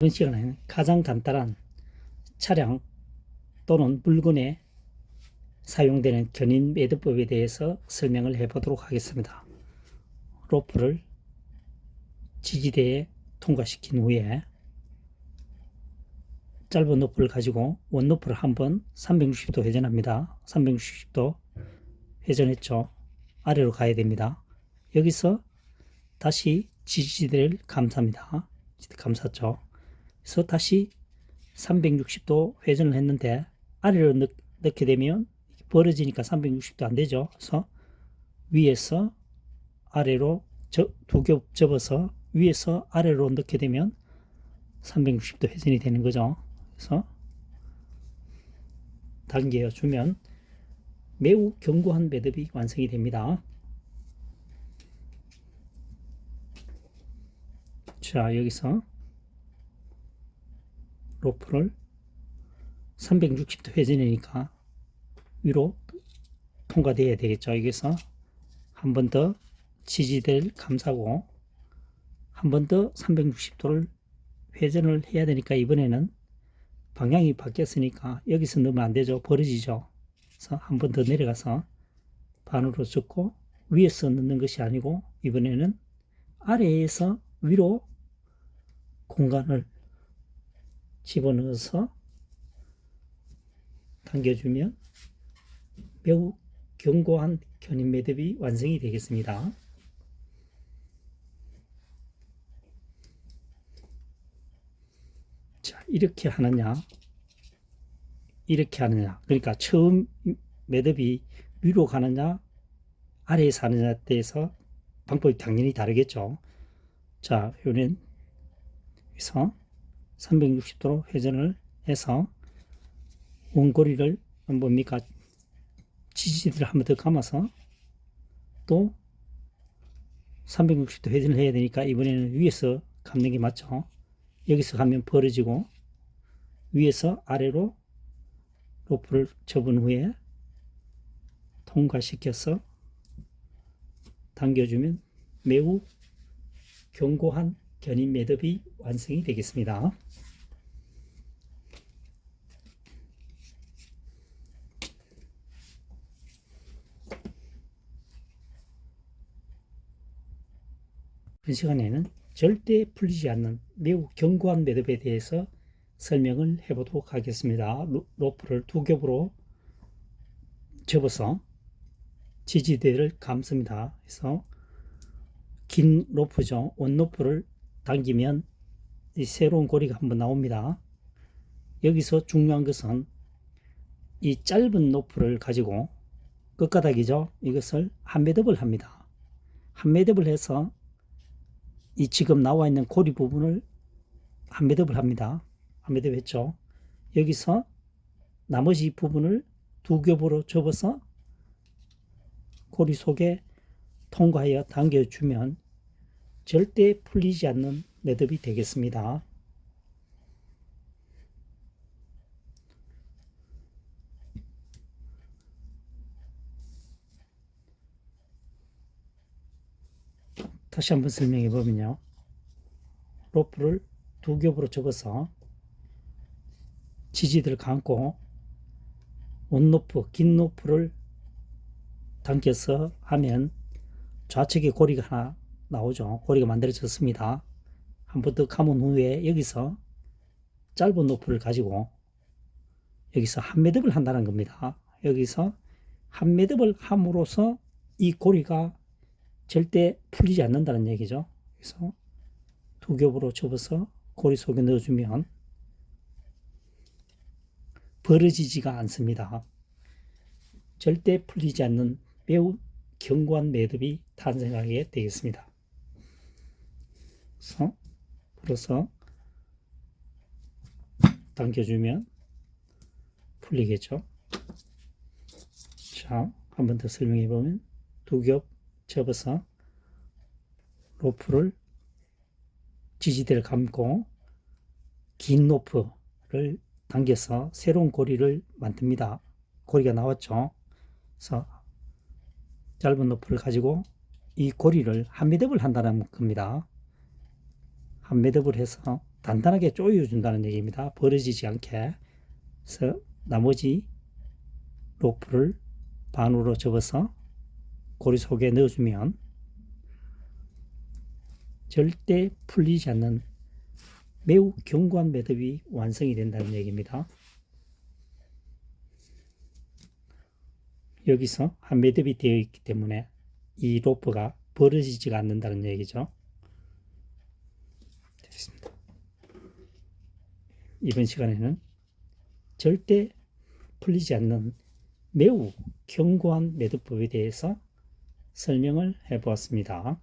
이번 시간에는 가장 간단한 차량 또는 물건에 사용되는 견인 매듭법에 대해서 설명을 해보도록 하겠습니다. 로프를 지지대에 통과시킨 후에 짧은 노프를 가지고 원 노프를 한번 360도 회전합니다. 360도 회전했죠. 아래로 가야 됩니다. 여기서 다시 지지대를 감쌉니다. 감쌌죠. 그래서 다시 360도 회전을 했는데 아래로 넣, 넣게 되면 벌어지니까 360도 안 되죠. 그래서 위에서 아래로 두 겹 접어서 위에서 아래로 넣게 되면 360도 회전이 되는 거죠. 그래서 당겨 주면 매우 견고한 매듭이 완성이 됩니다. 자, 여기서 로프를 360도 회전이니까 위로 통과돼야 되겠죠. 여기서 한 번 더 지지대를 감싸고 한 번 더 360도를 회전을 해야 되니까 이번에는 방향이 바뀌었으니까 여기서 넣으면 안 되죠. 벌어지죠. 그래서 한 번 더 내려가서 반으로 접고 위에서 넣는 것이 아니고 이번에는 아래에서 위로 공간을 집어넣어서 당겨주면 매우 견고한 견인 매듭이 완성이 되겠습니다. 자, 이렇게 하느냐, 이렇게 하느냐. 그러니까 처음 매듭이 위로 가느냐, 아래에서 하느냐에 대해서 방법이 당연히 다르겠죠. 자, 요는 여기서 360도로 회전을 해서 원고리를 뭡니까 지지대를 한 번 더 감아서 또 360도 회전을 해야 되니까 이번에는 위에서 감는 게 맞죠 여기서 가면 벌어지고 위에서 아래로 로프를 접은 후에 통과시켜서 당겨주면 매우 견고한 견인 매듭이 완성이 되겠습니다. 이 시간에는 절대 풀리지 않는 매우 견고한 매듭에 대해서 설명을 해보도록 하겠습니다. 로프를 두 겹으로 접어서 지지대를 감습니다. 그래서 긴 로프죠. 원로프를 당기면 이 새로운 고리가 한번 나옵니다. 여기서 중요한 것은 이 짧은 노프를 가지고 끝가닥이죠. 이것을 한 매듭을 합니다. 한 매듭을 해서 이 지금 나와 있는 고리 부분을 한 매듭을 합니다. 한 매듭 했죠. 여기서 나머지 부분을 두 겹으로 접어서 고리 속에 통과하여 당겨주면 절대 풀리지 않는 매듭이 되겠습니다. 다시 한번 설명해 보면요. 로프를 두 겹으로 접어서 지지대를 감고 원로프, 긴 로프를 당겨서 하면 좌측에 고리가 하나 나오죠. 고리가 만들어졌습니다. 한 번 더 감은 후에 여기서 짧은 노프를 가지고 여기서 한 매듭을 한다는 겁니다. 여기서 한 매듭을 함으로써 이 고리가 절대 풀리지 않는다는 얘기죠. 그래서 두 겹으로 접어서 고리 속에 넣어주면 벌어지지가 않습니다. 절대 풀리지 않는 매우 견고한 매듭이 탄생하게 되겠습니다. 그래서 불어서 당겨주면 풀리겠죠. 자, 한 번 더 설명해 보면 두 겹 접어서 로프를 지지대를 감고 긴 로프를 당겨서 새로운 고리를 만듭니다. 고리가 나왔죠. 그래서 짧은 로프를 가지고 이 고리를 한 매듭을 한다는 겁니다. 한 매듭을 해서 단단하게 조여준다는 얘기입니다. 벌어지지 않게. 그래서 나머지 로프를 반으로 접어서 고리 속에 넣어주면 절대 풀리지 않는 매우 견고한 매듭이 완성이 된다는 얘기입니다. 여기서 한 매듭이 되어 있기 때문에 이 로프가 벌어지지가 않는다는 얘기죠. 됐습니다. 이번 시간에는 절대 풀리지 않는 매우 견고한 매듭법에 대해서 설명을 해 보았습니다.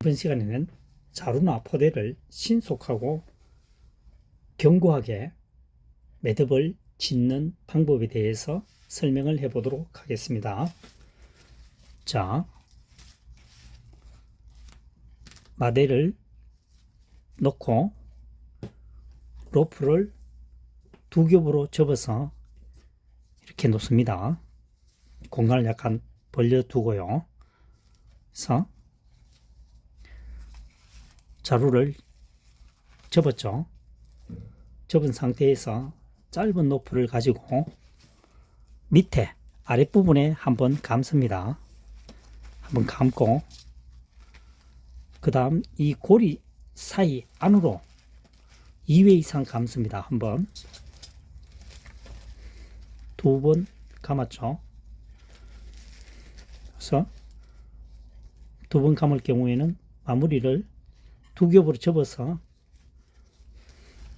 이번 시간에는 자루나 포대를 신속하고 견고하게 매듭을 짓는 방법에 대해서 설명을 해 보도록 하겠습니다. 자, 마대를 넣고 로프를 두 겹으로 접어서 이렇게 놓습니다. 공간을 약간 벌려 두고요. 그래서 자루를 접었죠. 접은 상태에서 짧은 로프를 가지고 밑에 아랫부분에 한번 감습니다. 한번 감고 그 다음 이 고리 사이 안으로 2회 이상 감습니다. 한번 두 번 감았죠. 그래서 두 번 감을 경우에는 마무리를 두 겹으로 접어서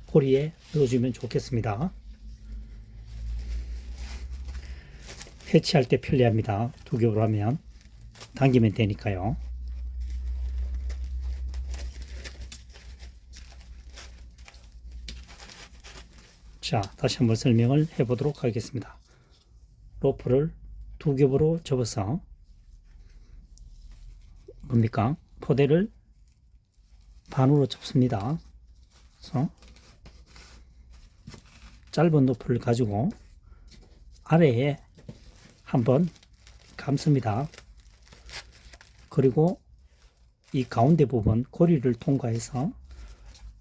고리에 넣어주면 좋겠습니다. 해치할 때 편리합니다. 두 겹으로 하면 당기면 되니까요. 자, 다시 한번 설명을 해 보도록 하겠습니다. 로프를 두 겹으로 접어서 뭡니까? 포대를 반으로 접습니다. 그래서 짧은 로프를 가지고 아래에 한번 감습니다. 그리고 이 가운데 부분 고리를 통과해서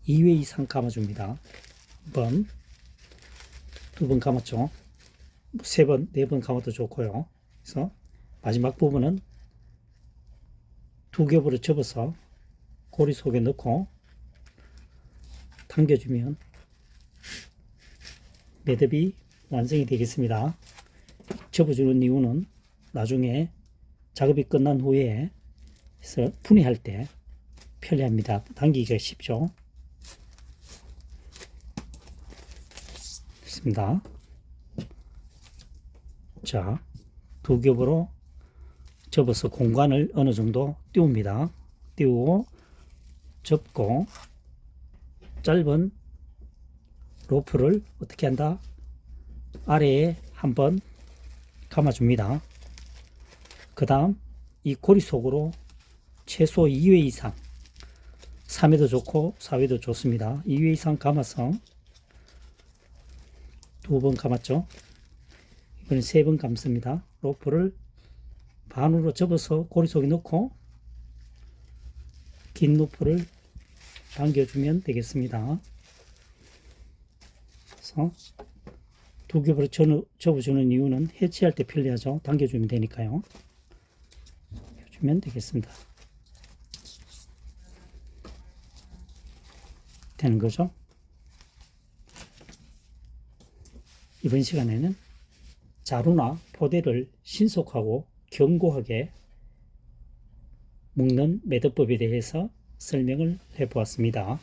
2회 이상 감아줍니다. 한번 두 번 감았죠. 세 번, 네 번 감아도 좋고요. 그래서 마지막 부분은 두 겹으로 접어서 고리 속에 넣고 당겨주면 매듭이 완성이 되겠습니다. 접어주는 이유는 나중에 작업이 끝난 후에 분해할 때 편리합니다. 당기기가 쉽죠. 됐습니다. 자, 두 겹으로 접어서 공간을 어느 정도 띄웁니다. 띄우고 접고 짧은 로프를 어떻게 한다? 아래에 한번 감아줍니다. 그 다음 이 고리 속으로 최소 2회 이상 3회도 좋고 4회도 좋습니다. 2회 이상 감아서 두 번 감았죠. 이번엔 세 번 감습니다. 로프를 반으로 접어서 고리 속에 넣고 긴 로프를 당겨주면 되겠습니다. 그래서 두 겹으로 접어주는 이유는 해치할 때 편리하죠. 당겨주면 되니까요. 해주면 되겠습니다. 되는 거죠. 이번 시간에는 자루나 포대를 신속하고 견고하게 묶는 매듭법에 대해서 설명을 해 보았습니다.